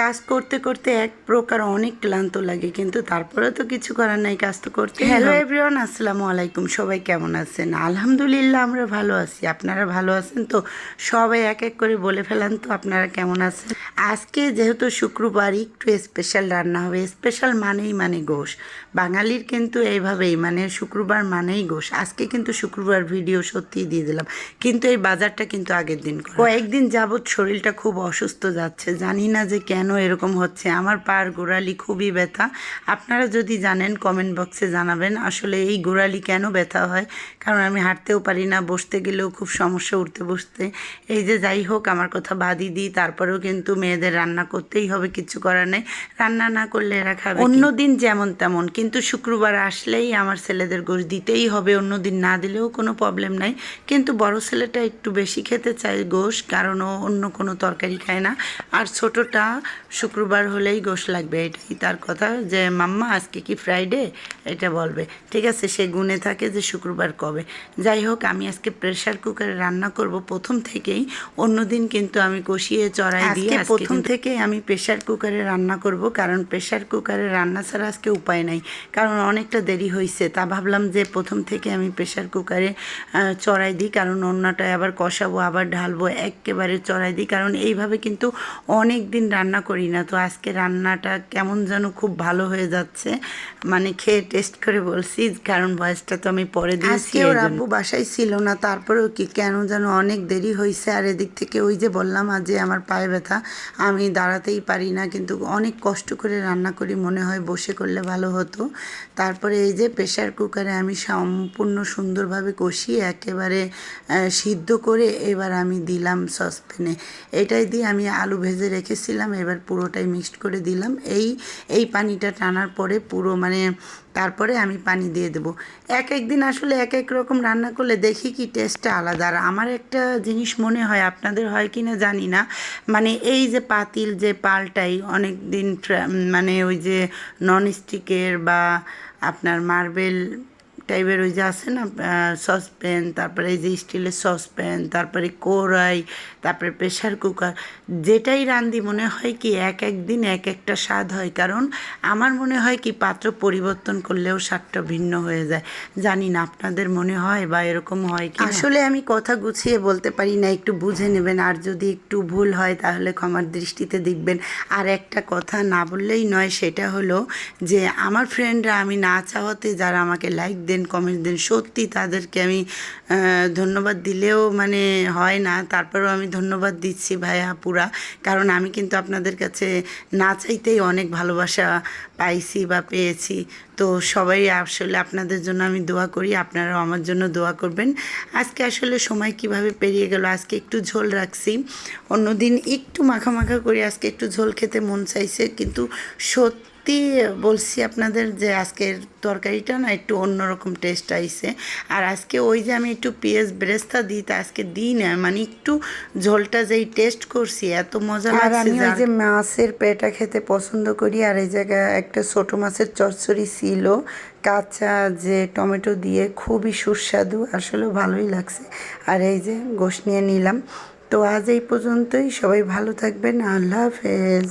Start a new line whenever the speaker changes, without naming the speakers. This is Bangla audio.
কাজ করতে করতে এক প্রকার অনেক ক্লান্ত লাগে কিন্তু তারপরে তো কিছু করার নাই কাজ তো করতে হ্যালো এভরিওয়ান আসসালামু আলাইকুম সবাই কেমন আছেন? আলহামদুলিল্লাহ আমরা ভালো আছি। আপনারা ভালো আছেন? তো সবাই এক এক করে বলে ফেলান তো আপনারা কেমন আছেন? আজকে যেহেতু শুক্রবার একটু স্পেশাল রান্না হবে। স্পেশাল মানেই মানে গোশ। বাঙালির কিন্তু এইভাবেই মানে শুক্রবার মানেই গোশ। আজকে কিন্তু শুক্রবার ভিডিও সত্যিই দিয়ে দিলাম। কিন্তু এই বাজারটা কিন্তু আগের দিন কয়েকদিন যাবৎ শরীরটা খুব অসুস্থ যাচ্ছে। জানি না যে কেন এরকম হচ্ছে? আমার পার গোড়ালি খুবই ব্যথা। আপনারা যদি জানেন কমেন্ট বক্সে জানাবেন আসলে এই গোড়ালি কেন ব্যথা হয়। কারণ আমি হাঁটতেও পারি না, বসতে গেলেও খুব সমস্যা উঠতে বসতে। এই যে যাই হোক, আমার কথা বাদই দিই, তারপরেও কিন্তু মেয়েদের রান্না করতেই হবে, কিছু করার নেই। রান্না না করলে এরা খাবে অন্য দিন যেমন তেমন, কিন্তু শুক্রবার আসলেই আমার ছেলেদের গোশ দিতেই হবে অন্য দিন না দিলেও কোনো প্রবলেম নাই। কিন্তু বড় ছেলেটা একটু বেশি খেতে চায় গোশ, কারণ ও অন্য কোনো তরকারি খায় না। আর ছোটটা শুক্রবার হলেই গোশ লাগবে এটাই তার কথা। যে মাম্মা আজকে কি ফ্রাইডে এটা বলবে। ঠিক আছে সে গুনে থাকে যে শুক্রবার কবে? যাই হোক আমি আজকে প্রেশার কুকারে রান্না করব প্রথম থেকেই। অন্যদিন কিন্তু আমি কষিয়ে চড়াই দিয়ে প্রথম থেকেই আমি প্রেশার কুকারে রান্না করব কারণ প্রেশার কুকারে রান্না ছাড়া আজকে উপায় নাই। কারণ অনেকটা দেরি হয়েছে তা ভাবলাম যে প্রথম থেকে আমি প্রেশার কুকারে চড়াই দিই কারণ অন্যটায় আবার কষাবো আবার ঢালবো একেবারে চড়াই দিই। কারণ এইভাবে কিন্তু অনেক দিন রান্না করি না। তো আজকে রান্নাটা কেমন যেন খুব ভালো হয়ে যাচ্ছে। মানে খেয়ে টেস্ট করে বলছি কারণ ভয়েসটা তো আমি পরে দিয়েছি
ওর আব্বু বাসায় ছিল না তারপরেও কি কেন যেন অনেক দেরি হয়েছে আর এদিক থেকে ওই যে বললাম আজ যে আমার পায়ে ব্যথা আমি দাঁড়াতেই পারি না কিন্তু অনেক কষ্ট করে রান্না করি মনে হয় বসে করলে ভালো হতো। তারপরে এই যে প্রেশার কুকারে আমি সম্পূর্ণ সুন্দরভাবে কষিয়ে একেবারে সিদ্ধ করে এবার আমি দিলাম সসপ্যানে এটাই দিয়ে আমি আলু ভেজে রেখেছিলাম এবার পুরোটাই মিক্সড করে দিলাম। এই এই পানিটা টানার পরে পুরো মানে তারপরে আমি পানি দিয়ে দেবো। এক এক দিন আসলে এক এক রকম রান্না করলে দেখি কি টেস্টটা আলাদা। আর আমার একটা জিনিস মনে হয়, আপনাদের হয় কি না জানি না মানে এই যে পাতিল যে পাল্টাই অনেক দিন মানে ওই যে নন স্টিকের বা আপনার মার্বেল টাইপের ওই যে আছে না সসপ্যান তারপরে এই যে স্টিলের সসপ্যান তারপরে কড়াই, তারপরে প্রেশার কুকার যেটাই রান্ধি মনে হয় কি এক এক দিন এক একটা স্বাদ হয়। কারণ আমার মনে হয় কি পাত্র পরিবর্তন করলেও স্বাদটা ভিন্ন হয়ে যায়। জানি না আপনাদের মনে হয় বা এরকম হয় কি আসলে আমি কথা গুছিয়ে বলতে পারি না, একটু বুঝে নেবেন। আর যদি একটু ভুল হয় তাহলে ক্ষমার দৃষ্টিতে দেখবেন। আর একটা কথা না বললেই নয়, সেটা হলো যে আমার ফ্রেন্ডরা আমি না চাওয়াতে যারা আমাকে লাইক দেন কমেন্ট দেন, সত্যি তাদেরকে আমি ধন্যবাদ দিলেও মানে হয় না। তারপরেও আমি ধন্যবাদ দিচ্ছি ভাইয়া পুরা কারণ আমি কিন্তু আপনাদের কাছে না চাইতেই অনেক ভালোবাসা পাইছি বা পেয়েছি। তো সবাই আসলে আপনাদের জন্য আমি দোয়া করি। আপনারাও আমার জন্য দোয়া করবেন। আজকে আসলে সময় কীভাবে পেরিয়ে গেল, আজকে একটু ঝোল রাখছি। অন্যদিন একটু মাখা মাখা করে আজকে একটু ঝোল খেতে মন চাইছে। কিন্তু সত্যি বলছি আপনাদের যে আজকের তরকারিটা না একটু অন্যরকম টেস্ট আইছে। আর আজকে ওই যে আমি একটু পেঁয়াজ ব্রেস্তা দিই তা আজকে দিই না মানে একটু ঝোলটা যেই টেস্ট করছি এত মজা আর
লাগছে
আমি ওই যে মাছের পেটা খেতে পছন্দ করি আর এই জায়গায় একটা ছোট মাছের চচ্চড়ি ছিল কাঁচা যে টমেটো দিয়ে খুবই সুস্বাদু আসলে ভালোই লাগছে। আর এই যে গোশ নিয়ে নিলাম। তো আজ এই পর্যন্তই সবাই ভালো থাকবেন আল্লাহ হাফেজ।